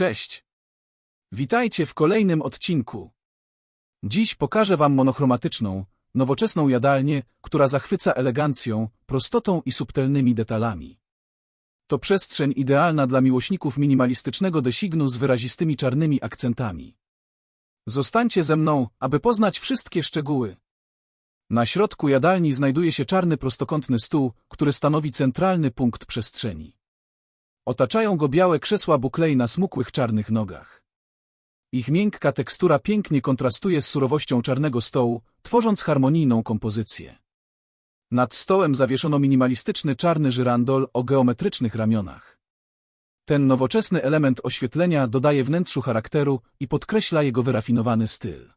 Cześć! Witajcie w kolejnym odcinku. Dziś pokażę Wam monochromatyczną, nowoczesną jadalnię, która zachwyca elegancją, prostotą i subtelnymi detalami. To przestrzeń idealna dla miłośników minimalistycznego designu z wyrazistymi czarnymi akcentami. Zostańcie ze mną, aby poznać wszystkie szczegóły. Na środku jadalni znajduje się czarny prostokątny stół, który stanowi centralny punkt przestrzeni. Otaczają go białe krzesła buklej na smukłych czarnych nogach. Ich miękka tekstura pięknie kontrastuje z surowością czarnego stołu, tworząc harmonijną kompozycję. Nad stołem zawieszono minimalistyczny czarny żyrandol o geometrycznych ramionach. Ten nowoczesny element oświetlenia dodaje wnętrzu charakteru i podkreśla jego wyrafinowany styl.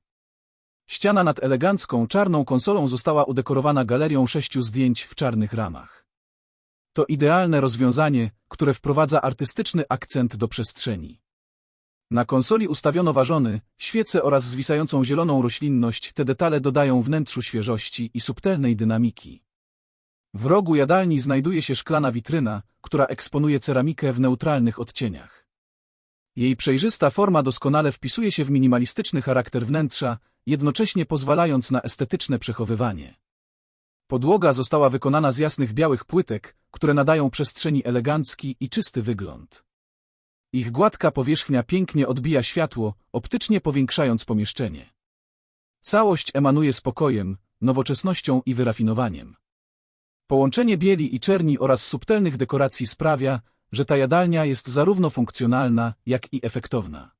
Ściana nad elegancką czarną konsolą została udekorowana galerią sześciu zdjęć w czarnych ramach. To idealne rozwiązanie, które wprowadza artystyczny akcent do przestrzeni. Na konsoli ustawiono ważony, świece oraz zwisającą zieloną roślinność, te detale dodają wnętrzu świeżości i subtelnej dynamiki. W rogu jadalni znajduje się szklana witryna, która eksponuje ceramikę w neutralnych odcieniach. Jej przejrzysta forma doskonale wpisuje się w minimalistyczny charakter wnętrza, jednocześnie pozwalając na estetyczne przechowywanie. Podłoga została wykonana z jasnych białych płytek, które nadają przestrzeni elegancki i czysty wygląd. Ich gładka powierzchnia pięknie odbija światło, optycznie powiększając pomieszczenie. Całość emanuje spokojem, nowoczesnością i wyrafinowaniem. Połączenie bieli i czerni oraz subtelnych dekoracji sprawia, że ta jadalnia jest zarówno funkcjonalna, jak i efektowna.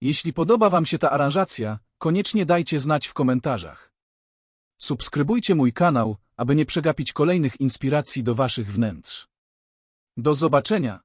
Jeśli podoba Wam się ta aranżacja, koniecznie dajcie znać w komentarzach. Subskrybujcie mój kanał, aby nie przegapić kolejnych inspiracji do Waszych wnętrz. Do zobaczenia!